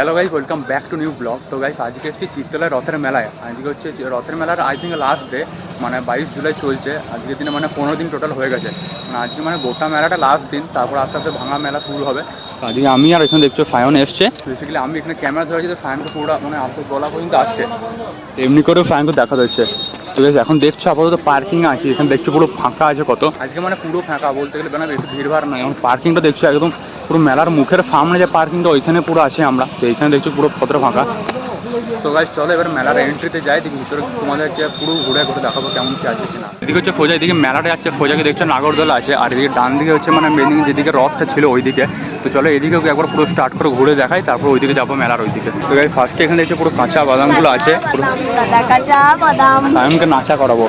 Hello guys welcome back to new blog তো guys আজকে এসেছি চিত্তলায় রথের মেলায়। আজকে হচ্ছে রথের মেলার আই থিঙ্ক লাস্ট ডে মানে বাইশ জুলাই চলছে। আজকের দিনে মানে পনেরো দিন টোটাল হয়ে গেছে। মানে আজকে মানে গোটা মেলাটা লাস্ট দিন তারপর আস্তে আস্তে ভাঙা মেলা শুরু হবে। আজকে আমি আর এখানে দেখছ সায়ন এসছে। বেসিক্যালি আমি এখানে ক্যামেরা ধরেছি তো সায়নকে পুরো মানে আসতে গলা পর্যন্ত আসছে। এমনি করেও সায়নকে দেখা যাচ্ছে। তো guys, এখন দেখছ আপাতত পার্কিং আছে। এখানে দেখছ পুরো ফাঁকা আছে কত। আজকে মানে পুরো ফাঁকা বলতে গেলে মানে বেশি ভিড়ভাড় নয়। এখন পার্কিংটা দেখছ একদম পুরো মেলার মুখের সামনে যে পার্কিংটা ওইখানে পুরো আছে আমরা। তো এইখানে দেখছি পুরো কতটা ফাঁকা। তো গাইজ চলো এবার মেলার এন্ট্রিতে যাই দেখি ভিতরে তোমাদেরকে পুরো ঘুরে ঘুরে দেখাবো কেমন কি আছে কিনা। এদিকে হচ্ছে ফোজা এদিকে মেলাটা যাচ্ছে ফোজাকে দেখছ নাগরদোলা আছে আর এদিকে ডান দিকে হচ্ছে মানে মেন যেদিকে রথটা ছিল ওইদিকে। তো চলো এদিকেও একবার পুরো স্টার্ট করে ঘুরে দেখাই তারপর ওইদিকে যাব মেলার ওইদিকে। তো গাইজ ফার্স্টে এখানে দেখছ পুরো কাঁচা বাদামগুলো আছে পুরো কাঁচা কাঁচা নাচা করাবো।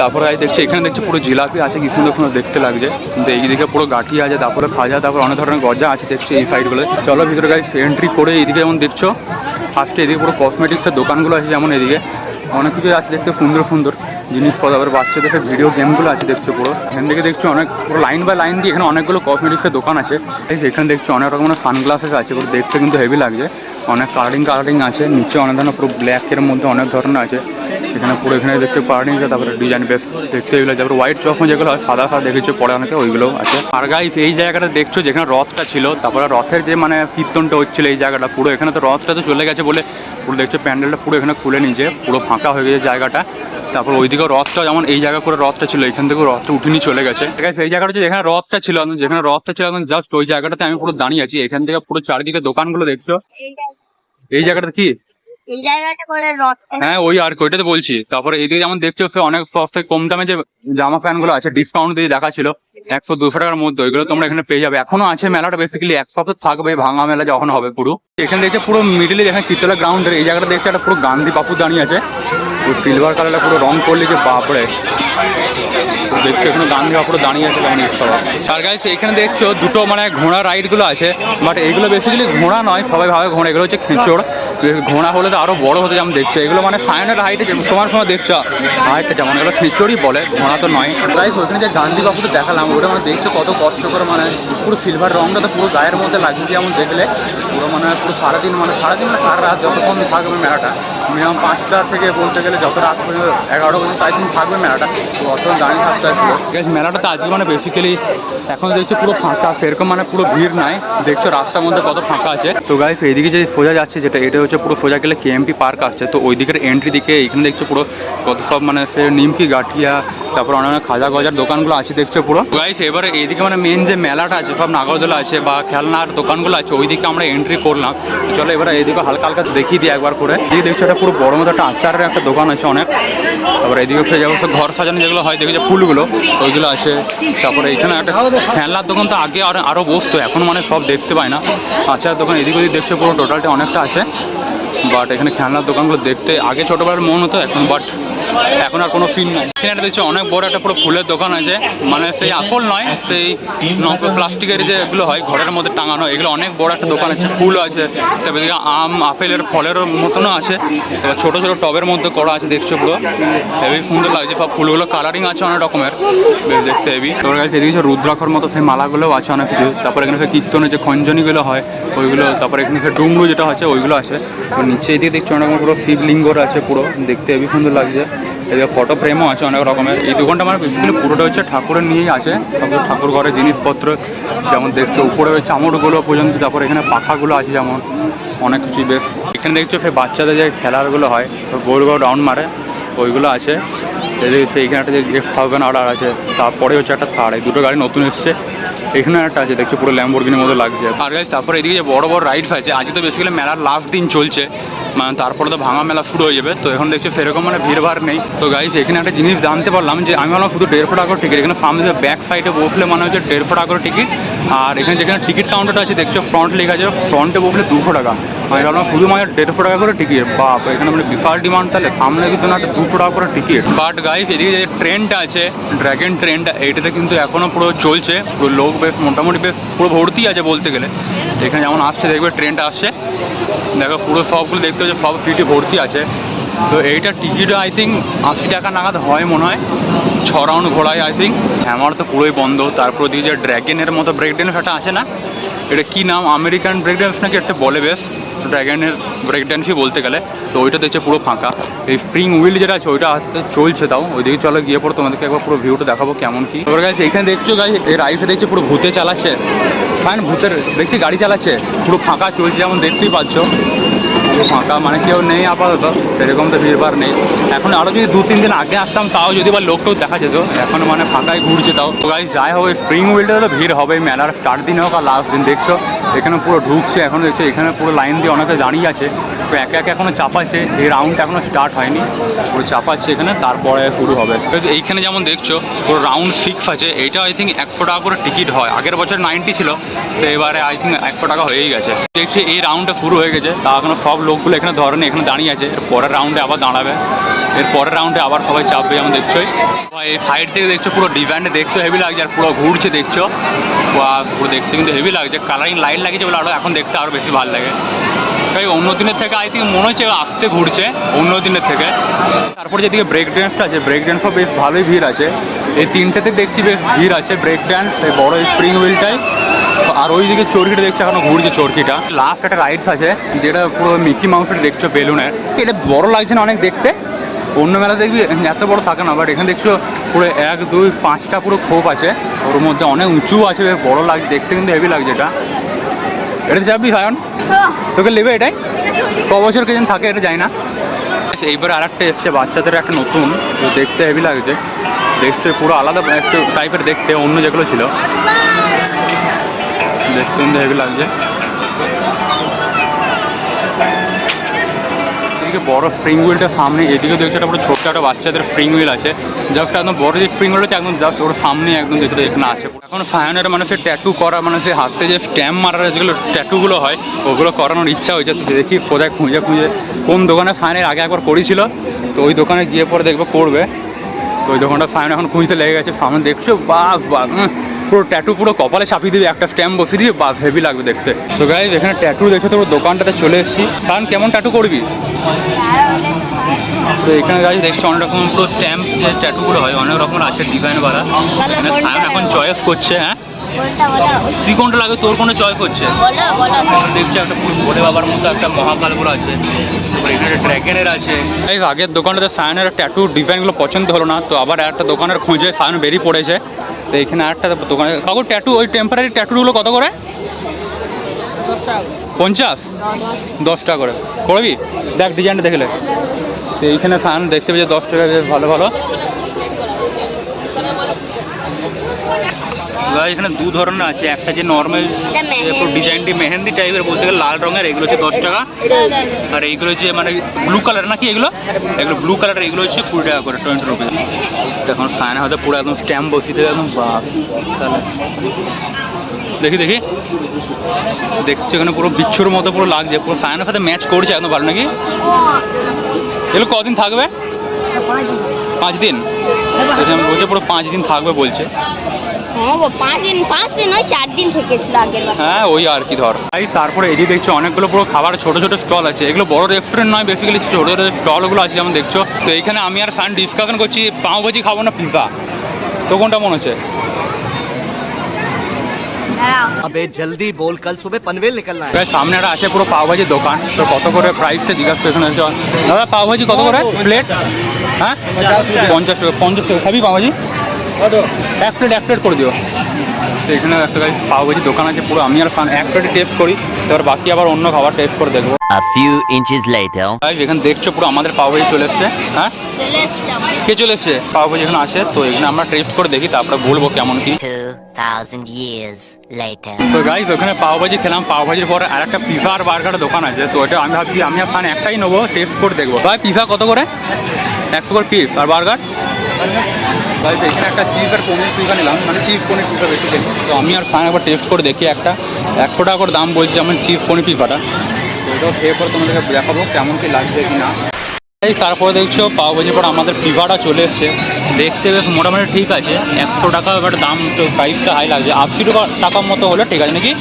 তারপরে এই দেখছি এখানে দেখছি পুরো জিলাপি আছে কি সুন্দর সুন্দর দেখতে লাগছে। কিন্তু এইদিকে পুরো গাঠি আছে তারপরে খাজা তারপরে অনেক ধরনের গজা আছে দেখছি এই সাইডগুলো চলো ভিতরে গাড়ি এন্ট্রি করে এইদিকে যেমন দেখছ ফার্স্টে এদিকে পুরো কসমেটিক্সের দোকানগুলো আছে যেমন এদিকে। অনেক কিছু আছে দেখতে সুন্দর সুন্দর জিনিসপত্র। আবার বাচ্চাদের সব ভিডিও গেমগুলো আছে দেখছ পুরো। এখান থেকে দেখছ অনেক, পুরো লাইন বাই লাইন দিয়ে এখানে অনেকগুলো কসমেটিক্সের দোকান আছে। এখানে দেখছ অনেক রকমের সানগ্লাসেস আছে, পুরো দেখতে কিন্তু হেভি লাগছে। অনেক কালারিং কালারিং আছে। নিচে অনেক ধরনের পুরো ব্ল্যাকের মধ্যে অনেক ধরনের আছে। এখানে পুরো এখানে দেখছ কালারিং আছে, তারপরে ডিজাইন বেশ দেখতে এগুলো তারপরে হোয়াইট চশমা যেগুলো হয়, সাদা সাদা দেখেছ, পরে অনেকে ওইগুলো আছে। আর গাইস এই জায়গাটা দেখছ যেখানে রথটা ছিল, তারপরে রথের যে মানে কীর্তনটা হচ্ছিল এই জায়গাটা, পুরো এখানে তো রথটা তো চলে গেছে বলে পুরো দেখছ প্যান্ডেলটা পুরো এখানে খুলে নিয়েছে পুরো ফাঁকা হয়ে গেছে জায়গাটা। তারপর ওইদিকে রথটা যেমন এই জায়গা করে রথটা ছিল এখান থেকে রথটা উঠে নিয়ে চলে গেছে। ঠিক আছে এই জায়গাটা হচ্ছে যেখানে রথটা ছিল যেখানে রথটা ছিল জাস্ট ওই জায়গাটাতে আমি পুরো দাঁড়িয়ে আছি। এখান থেকে পুরো চারিদিকে দোকানগুলো দেখছ? এই জায়গা- জায়গাটা কি? এই জায়গাটা হ্যাঁ ওই আর কি, ওইটাতে বলছি। তারপরে এদিকে যেমন দেখছ সে অনেক সব থেকে কম দামে যে জামা প্যান্টগুলো আছে ডিসকাউন্ট দিয়ে দেখা ছিল একশো দুশো টাকার মধ্যে, ওইগুলো তোমরা এখানে পেয়ে যাবে। এখনও আছে মেলাটা বেসিক্যালি এক সপ্তাহ থাকবে, ভাঙা মেলা যখন হবে পুরো। এখানে দেখছে পুরো মিডিলে দেখেন চিত্তলা গ্রাউন্ডের এই জায়গাটা দেখছে একটা পুরো গান্ধী বাপু দাঁড়িয়ে আছে। সিলভার কালারটা পুরো রং করলে যে বাপরে। দেখছ, এখানে গান্ধী পুরো দাঁড়িয়ে আছে কেমন ইচ্ছা তার গাইস এখানে দেখছ, দুটো মানে ঘোড়া রাইডগুলো আছে বাট এগুলো বেসিক্যালি ঘোড়া নয়, সবাই ভাবে ঘোড়া, এগুলো হচ্ছে খেঁচড়। ঘোড়া হলে তো আরও বড় হতে যেমন দেখছ, এগুলো মানে সায়নের হাইটে তোমার সময় দেখছ হাইটটা যেমন, এগুলো খিচুড়ি বলে, ঘোড়া তো নয়। গাইস ওখানে যে গান্ধী বাপুটা দেখালাম, ওটা মানে দেখছ কত কষ্ট করে মানে পুরো সিলভার রংটা তো পুরো গায়ের মধ্যে লাগছে যেমন দেখলে, পুরো মানে পুরো সারাদিন মানে সারাদিন মানে সারা রাত যতক্ষণ থাকবে মেলাটা মিনিমাম পাঁচটা থেকে বলতে গেলে যত রাত পর্যন্ত এগারোটা পর্যন্ত প্রায় দিন থাকবে মেলাটা, তো অত দাঁড়িয়ে থাকতে আসবে মেলাটা তো আজকে মানে বেসিক্যালি এখন দেখছ পুরো ফাঁকা, সেরকম মানে পুরো ভিড় নাই, দেখছ রাস্তার মধ্যে কত ফাঁকা আছে। তো গাইস এইদিকে যে সোজা যাচ্ছে যেটা, এটা হচ্ছে পুরো সোজা গেলে কেএমপি পার্ক আসছে, তো ওই দিকের এন্ট্রি দিকে এখানে দেখছ পুরো কত সব মানে সে নিমকি গাঠিয়া, তারপর অনেক খাজা গজার দোকানগুলো আছে দেখছ পুরো। গাইস এবারে এইদিকে মানে মেন যে মেলাটা আছে সব নাগরদোলা আছে বা খেলনার দোকানগুলো আছে, ওইদিকে আমরা এন্ট্রি করলাম। চলো এবারে এইদিকে হালকা হালকা দেখিয়ে দিই একবার করে। এই দেখছ এটা পুরো বড় মতো একটা আচারের একটা দোকান আছে অনেক। তারপর সে যেমন সব ঘর সাজানো যেগুলো হয়, দেখি যে ফুলগুলো, ওইগুলো আছে। তারপরে এখানে একটা খেলনার দোকান তো আগে আর আরও বসতো, এখন মানে সব দেখতে পায় না। আচার দোকান এদিক ওদিক দেখছ পুরো টোটালটা অনেকটা আছে। বাট এখানে খেলনার দোকানগুলো দেখতে, আগে ছোটোবেলার মন হতো, এখন বাট এখন আর কোনো সিন নাই। এখানে দেখছি অনেক বড় একটা পুরো ফুলের দোকান আছে। মানে সেই আসল নয়, সেই প্লাস্টিকের যে এগুলো হয়, ঘরের মধ্যে টাঙানো, এগুলো অনেক বড় একটা দোকান আছে, ফুল আছে। তারপরে আম, আপেলের ফলের মতনও আছে। এবার ছোটো ছোটো টবের মধ্যে করা আছে, দেখছ পুরো। হেভি সুন্দর লাগছে, সব ফুলগুলো কালারিং আছে অনেক রকমের। দেখতে হেভি। তোর কাছে এদিকে রুদ্রাক্ষর মতো সেই মালাগুলোও আছে অনেক কিছু। তারপরে এখানে কীর্তনের যে খঞ্জনিগুলো হয়, ওইগুলো, তারপরে এখানে ডুমরু যেটা আছে, ওইগুলো আছে। নিচে এদিকে দেখছি অনেক পুরো শিবলিঙ্গর আছে পুরো, দেখতে হেভি সুন্দর লাগছে। এদিকে ফটো ফ্রেমও আছে অনেক রকমের। এই দোকানটা মানে বেসিক্যালি পুরোটা হচ্ছে ঠাকুরের নিয়েই আছে। সব ঠাকুর ঘরের জিনিসপত্র যেমন দেখছ, উপরে ওই চামড়গুলো পর্যন্ত, তারপরে এখানে পাখাগুলো আছে যেমন, অনেক কিছুই বেশ। এখানে দেখছ সেই বাচ্চাদের যে খেলারগুলো হয় গোল গোল রাউন্ড মারে, ওইগুলো আছে। সেইখানে একটা যে এফ থাউজেন্ড অর্ডার আছে, তারপরে হচ্ছে একটা থার্ড এই দুটো গাড়ি নতুন এসছে। এখানে একটা আছে, দেখছ পুরো ল্যাম্বোর্গিনির মতো লাগছে। আর গাছ তারপরে এদিকে যে বড় বড় রাইডস আছে, আজকে তো বেসিক্যালি মেলার লাস্ট দিন চলছে। মানে তারপরে তো ভাঙা মেলা শুরু হয়ে যাবে। তো এখন দেখছি সেরকম মানে ভিড় ভাড় নেই। তো গাইস এখানে একটা জিনিস জানতে পারলাম যে আমি ভাবলাম শুধু দেড়শো টাকা করে টিকিট এখানে সামনে ব্যাক সাইডে বসলে মানে হচ্ছে দেড়শো টাকা করে টিকিট আর এখানে যেখানে টিকিট কাউন্টারটা আছে, দেখছ ফ্রন্ট লেখা আছে ফ্রন্টে বসলে দুশো টাকা। আমি ভাবলাম শুধু মানে দেড়শো টাকা করে টিকিট বাপ, এখানে মানে বিশাল ডিমান্ড তাহলে, সামনে কিছু না একটা দুশো টাকা করে টিকিট বাট গাইস এদিকে যে ট্রেনটা আছে ড্র্যাগন ট্রেনটা এইটাতে কিন্তু এখনও পুরো চলছে, পুরো লোক বেশ, মোটামুটি বেশ, পুরো ভর্তি আছে বলতে গেলে। এখানে যেমন আসছে, দেখবে ট্রেনটা আসছে। দেখো পুরো সবগুলো দেখতে হচ্ছে সব সিটি ভর্তি আছে। তো এইটা টিকিট আই থিঙ্ক আশি টাকা নাগাদ হয় মনে হয়। ছ রাউন্ড ঘোড়ায় আই থিঙ্ক হ্যামার তো পুরোই বন্ধ। তারপর দিকে যে ড্র্যাগনের মতো ব্রেক ড্যান্স একটা আছে না? এটা কি নাম? আমেরিকান ব্রেক ড্যান্স নাকি একটা বলে বেশ। ড্র্যাগনের ব্রেক ড্যান্সই বলতে গেলে। তো ওইটা দেখছে পুরো ফাঁকা। এই স্প্রিং হুইল যেটা আছে, ওইটা আসতে চলছে তাও। ওইদিকে চলো গিয়ে পরে তোমাদেরকে একবার পুরো ভিউটা দেখাবো কেমন কি। এবার গাছ এখানে দেখছ গাছ এই রাইসে দেখছি পুরো ভূতে চালাচ্ছে। ফাইন ভূতের, দেখছি গাড়ি চালাচ্ছে, পুরো ফাঁকা চলছে, যেমন দেখতেই পাচ্ছ। পুরো ফাঁকা মানে কেউ নেই আপাতত, সেরকম তো ভিড়ভাড় নেই। এখন আরও যদি দু, তিন দিন আগে আসতাম, তাও যদি বা লোকটাও দেখা যেত। এখন মানে ফাঁকায় ঘুরছে তাও। তো গাড়ি যাই হোক স্প্রিং উইলটা তো ভিড়, হবে মেলার স্টার্ট দিন হোক আর লাস্ট দিন। দেখছ, এখানে পুরো ঢুকছে, এখন দেখছ, এখানে পুরো লাইন দিয়ে অনেকে দাঁড়িয়ে আছে। তো একে একে এখনও চাপাচ্ছে এই রাউন্ডটা এখনও স্টার্ট হয়নি। পুরো চাপাচ্ছে এখানে, তারপরে শুরু হবে। এইখানে যেমন দেখছ, পুরো রাউন্ড সিক্স আছে। এইটা আই থিঙ্ক একশো টাকা করে টিকিট হয়। আগের বছর নাইনটি ছিল, তো এবারে আই থিঙ্ক একশো টাকা হয়েই গেছে। দেখছি এই রাউন্ডটা শুরু হয়ে গেছে। তা এখনও সব লোকগুলো এখানে ধরেনি, এখানে দাঁড়িয়ে আছে। এর পরের রাউন্ডে আবার দাঁড়াবে। এর পরের রাউন্ডে আবার সবাই চাপবে, যেমন দেখছোই। এই সাইড থেকে দেখছ, পুরো ডিজাইনটা দেখতে হেভি লাগছে, আর পুরো ঘুরছে দেখছ। পুরো দেখতে কিন্তু হেভি লাগছে। কালারিং লাইট লাগিয়েছে বলে আরও এখন দেখতে আরও বেশি ভালো লাগে। তাই অন্য দিনের থেকে আই থিঙ্ক মনে হচ্ছে আসতে ঘুরছে, অন্য দিনের থেকে। তারপর যেদিকে ব্রেক ড্যান্সটা আছে ব্রেক ড্যান্সও বেশ ভালোই ভিড় আছে। এই তিনটেতে দেখছি বেশ ভিড় আছে ব্রেক ড্যান্স এই বড় স্প্রিং হুইলটাই আর ওই দিকে চরকিটা দেখছি, এখনও ঘুরছে চরকিটা। লাস্ট একটা রাইডস আছে, যেটা পুরো মিকি মাউসের দেখছ বেলুনের এটা বড় লাগছে না অনেক দেখতে? অন্য মেলা দেখবি, এত বড় থাকে না বাট এখানে দেখছ পুরো এক, দুই, পাঁচটা পুরো খোপ আছে। ওর মধ্যে অনেক উঁচু আছে বড় লাগছে দেখতে কিন্তু হেভি লাগছে এটা। এটা যাবি, সায়ন? তোকে নেবে এটাই? ক বছর কেজন থাকে এটা যায় না। এইবার আর একটা এসছে, বাচ্চাদের একটা নতুন দেখতে হেভি লাগছে। দেখছে পুরো আলাদা, একটু টাইপের দেখতে, অন্য যেগুলো ছিল। দেখতে হেভি লাগছে। এদিকে বড় স্প্রিং হুইলটা সামনে, এদিকে দেখতে একটা পুরো ছোট্ট একটা বাচ্চাদের স্প্রিং হুইল আছে। জাস্ট একদম বড় যে স্প্রিং হুইল আছে একদম জাস্ট ওর সামনে একদম দেখতে এখানে আছে। এখন ফায়ানের মানুষের ট্যাটু করা মানে সে হাতে যে স্ট্যাম্প মারার যেগুলো ট্যাটুগুলো হয়, ওগুলো করানোর ইচ্ছা হয়েছে। দেখি কোথায় খুঁজে খুঁজে, কোন দোকানে ফায়ানের আগে একবার করেছিল। তো ওই দোকানে গিয়ে পরে দেখবে করবে। তো ওই দোকানটা ফায়ান এখন খুঁজতে লেগে গেছে, সামনে দেখছ বাস বাস পুরো ট্যাটু পুরো কপালে চাপিয়ে দিবি একটা স্ট্যাম্প বসিয়ে দিবি বাস হেভি লাগবে দেখতে। তো গাইজ এখানে ট্যাটু দেখছ তোর দোকানটাতে চলে এসেছি। কারণ কেমন ট্যাটু করবি? তো এখানে গাছ দেখছ অনেক রকম পুরো স্ট্যাম্প যে ট্যাটুগুলো হয় অনেক রকম আছে ডিজাইন বালা। এখানে চয়েস করছে হ্যাঁ? তুই কোনটা লাগে তোর কোনো চয়েস হচ্ছে? দেখছি একটা পুরো ভোলে বাবার মতো একটা মহাকাল বলে আছে। এখানে ড্র্যাগনের আছে। এই আগের দোকানটাতে সায়নের ট্যাটু ডিজাইনগুলো পছন্দ হলো না তো আবার একটা দোকানের খুঁজে সায়ন বেরিয়ে পড়েছে। তো এখানে আটটা দোকানে কাকু ট্যাটু ওই টেম্পারারি ট্যাটুগুলো কত করে? পঞ্চাশ? দশ টাকা করে। করবি? দেখ ডিজাইনটা দেখলে তো এইখানে সান দেখতে পেয়েছে দশ টাকা ভালো ভালো। এবার এখানে দু ধরনের আছে। একটা যে নর্মাল ডিজাইনটি মেহেন্দি। টাইপের বলতে গেলে লাল রঙের এগুলো হচ্ছে দশ টাকা। আর এইগুলো হচ্ছে মানে ব্লু কালার নাকি এগুলো? এগুলো ব্লু কালারের এগুলো হচ্ছে কুড়ি টাকা করে টোয়েন্টি রুপিস এখন সায়না হয়তো পুরো একদম স্ট্যাম্প দেবে একদম বাস। তাহলে দেখি দেখি। দেখছি এখানে পুরো বিচ্ছুর মতো পুরো লাগছে পুরো সায়নের সাথে ম্যাচ করছে একদম ভালো নাকি? এগুলো কদিন থাকবে? পাঁচ দিন। বলছে পুরো পাঁচ দিন থাকবে বলছে। হ্যাঁ ওই আর কি ধর। তাই তারপরে এই দেখছ অনেকগুলো পুরো খাবার ছোট ছোট স্টল আছে। এগুলো বড় রেস্টুরেন্ট নয় বেসিক্যালি ছোট ছোট স্টলগুলো আছে যেমন দেখছ। তো এইখানে আমি আর সান ডিসকাশন করছি পাওভাজি খাব না পিৎজা তো কোনটা মনে হচ্ছে? হ্যাঁ। আবে জলদি বল কাল সুবে পনভেল নিকলনা সামনে একটা আছে পুরো পাওভাজির দোকান। তো কত করে প্রাইসটা জিজ্ঞাসা করছেন দাদা পাও ভাজি কত করে? প্লেট হ্যাঁ? 50 টাকা 50 টাকা। খাবি পাও ভাজি? এক প্লেট এক প্লেট করে দিও। তো এখানে একটা গাড়ি পাওভাজি দোকান আছে পুরো। আমি আর ফান এক প্লেটে টেস্ট করি। এবার বাকি আবার অন্য খাবার টেস্ট করে দেখব। A few inches later. Guys, এখানে দেখছ পুরো আমাদের পাওভাজি চলে এসছে হ্যাঁ? চলে এসছি কে চলে এসছে? পাওভাজি এখানে আছে তো এখানে আমরা টেস্ট করে দেখি তারপরে বলব কেমন কি। 2,000 তো গাইজ ওখানে পাওভাজি খেলাম। পাওভাজির পরে আর একটা পিজা আর বার্গারের দোকান আছে তো এটা আমি ভাবছি আমি আর ফান একটাই নেব টেস্ট করে দেখব। ভাই পিজা কত করে? একশো করে পিস আর বার্গার ভাই এখানে একটা চিজ আর নিলাম। মানে চিজ পনির বেশি খেলি তো আমি আর ফান একবার টেস্ট করে দেখি একটা। একশো টাকা করে দাম বলছি যেমন চিজ পনির পিজাটা তো এটাও খেয়ে পরে তোমাদেরকে দেখাবো কেমন কি লাগছে কি না। এই তারপরে দেখছ পাওভাজির পর আমাদের পিভাটা চলে এসছে। দেখতে বেশ মোটামুটি ঠিক আছে। একশো টাকা এবার দাম তো প্রাইসটা হাই লাগছে। আশি টাকা টাকার মতো হলে, ঠিক আছে? নাকি?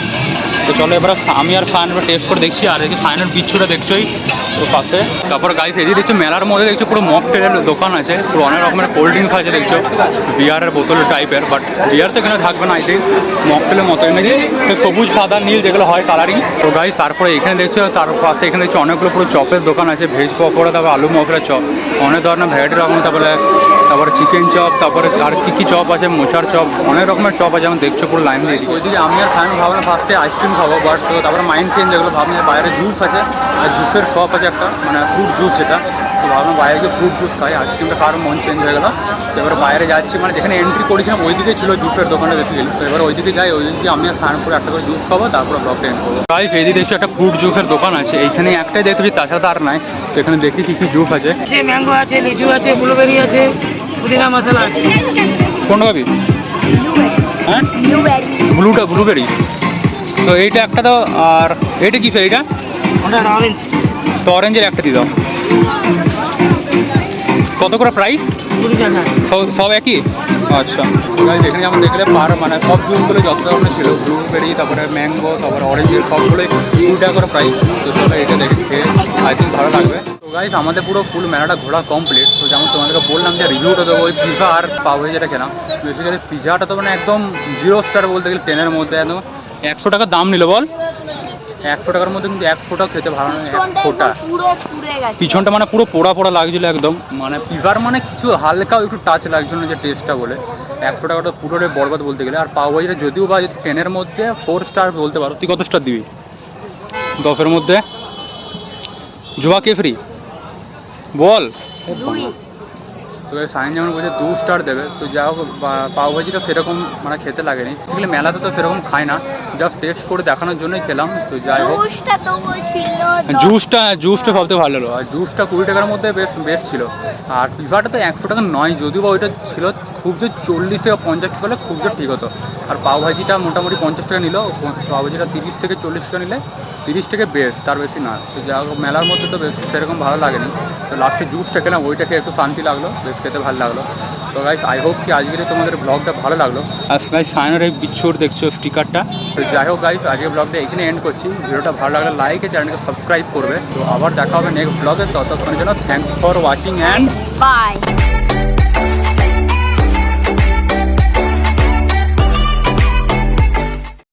তো চলো এবার আমি আর সায়ন টেস্ট করে দেখছি, আর এই যে সায়নের বিচ্ছুটা দেখছোই তো পাশে। তারপর গাইস এদিকে দেখছ মেলার মধ্যে দেখছ পুরো মকটেলের দোকান আছে, পুরো অনেক রকমের কোল্ড ড্রিঙ্কস আছে দেখছ বিয়ারের বোতল টাইপের বাট বিয়ার তো এখানে থাকবে না এই মকটেলের মতো এমনি তো সবুজ, সাদা, নীল যেগুলো হয় কালারিং তো গাইস তারপরে এখানে দেখছ, তার পাশে এখানে দেখছ অনেকগুলো পুরো চপের দোকান আছে ভেজ পকোড়া, তারপর আলু মশলা চপ, অনেক ধরনের ভ্যারাইটি রকম তারপরে তারপরে চিকেন চপ তারপরে আর কী কী চপ আছে, মোচার চপ, অনেক রকমের চপ আছে যেমন দেখছ পুরো লাইন দিয়ে ওইদিকে আমি আর সায়ন ভাবলাম ফার্স্টে আইসক্রিম খাব বাট তো তারপরে মাইন্ড চেঞ্জ হয়ে গেলো ভাবলাম বাইরে জুস আছে আর জুসের শপ আছে একটা মানে ফ্রুট জুস যেটা তো ভাবলাম বাইরে গিয়ে ফ্রুট জুস খাই আইসক্রিমটা কারও মন চেঞ্জ হয়ে গেলো। তো এবার বাইরে যাচ্ছি মানে যেখানে এন্ট্রি করেছিলাম ওইদিকে ছিল জুসের দোকানটা বেসিক্যালি তো এবার ওইদিকে যাই ওইদিকে আমি আর সায়ন করে একটা করে জুস খাব তারপরে ব্লগটা এন্ড করব। তাই এইদিকে দেখছি একটা ফ্রুট জুসের দোকান আছে এইখানে একটাই দেখতে পাচ্ছি তাছাড়া তো আর নাই। তো এখানে দেখি কি কি জুস আছে। ম্যাঙ্গো আছে লিচু আছে ব্লুবেরি আছে পুদিনা মশলা আছে। কোনটা খাবি হ্যাঁ? ব্লুটা ব্লুবেরি তো এইটা একটা দাও আর এটা কি ওটা অরেঞ্জ তো অরেঞ্জের একটা দিয়ে দাও। কত করে প্রাইস সব সব একই? আচ্ছা। এখানে যেমন দেখলে পার মানে সব জুসগুলো যত ধরনের ছিল ব্লুবেরি তারপরে ম্যাঙ্গো তারপরে অরেঞ্জের সবগুলোই দু টাকা করে প্রাইস তো চলো এটা দেখে আই থিঙ্ক ভালো লাগবে। তো গাইজ আমাদের পুরো ফুল মেলাটা ঘোরা কমপ্লিট তো যেমন তোমাদেরকে বললাম যে রিভিউটা দেবো ওই পিজা আর পাও যেটা কেনা। বেসিক্যালি পিজাটা তো মানে একদম জিরো স্টার বলতে গেলে টেনের মধ্যে একদম একশো টাকা দাম নিল বল। একশো টাকার মধ্যে কিন্তু এক ফোটা খেতে ভালো না এক ফোঁটা। পুরো গেছে। পিছনটা মানে পুরো পোড়া পোড়া লাগছিল একদম। মানে পিজার মানে কিছু হালকা একটু টাচ লাগছিল না যে টেস্টটা বলে। একশো টাকাটা পুরোটাই বরবাদ বলতে গেলে। আর পাও ভাজিটা যদিও বা টেনের মধ্যে ফোর স্টার বলতে পারো তুই কত স্টার দিবি? দশের মধ্যে? জোয়া কে ফ্রি বল। দুই। তো সাইন যেমন বলছে দু স্টার দেবে। তো যা হোক বা- পাও ভাজিটা সেরকম মানে খেতে লাগেনি। আসলে মেলাতে তো সেরকম খায় না। জাস্ট টেস্ট করে দেখানোর জন্যই খেলাম। তো যাই হোক। জুসটা জুসটা সবথেকে ভালো হলো। আর জুসটা কুড়ি টাকার মধ্যে বেশ বেস্ট ছিল। আর পিজাটা তো একশো টাকা নয় যদিও বা ওইটা ছিল খুব যে চল্লিশ থেকে পঞ্চাশ টাকা হলে খুব যে ঠিক হতো। আর পাও ভাজিটা মোটামুটি পঞ্চাশ টাকা নিল। পাও ভাজিটা তিরিশ থেকে চল্লিশ টাকা নিলে তিরিশ থেকে বেস্ট তার বেশি না তো যা হোক মেলার মধ্যে তো বেশ সেরকম ভালো লাগেনি। তো লাস্টে জুসটা খেলাম ওইটাকে একটু শান্তি লাগল। বেশ খেতে ভালো লাগল। তো গাইস আই হোপ কি আজকের তোমাদের ব্লগটা ভালো লাগল। আর গাইস সায়নের এই বিচ্ছুর দেখছ স্টিকারটা তো যাই হোক গাইস আজকের ব্লগটা এখানে এন্ড করছি। ভিডিওটা ভালো লাগলে লাইক চ্যানেলকে সাবস্ক্রাইব করবে। তো আবার দেখা হবে নেক্সট ব্লগে ততক্ষণের জন্য thanks for watching and bye